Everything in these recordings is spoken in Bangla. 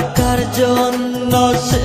টাকার জন্য সে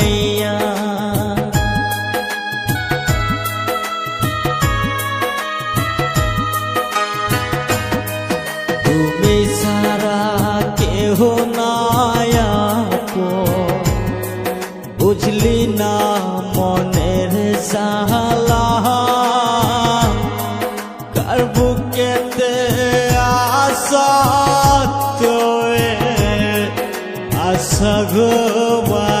বুঝলি না মনের সালা? কার বুকেতে আশা তোয়ে? আশা ঘুমাইয়া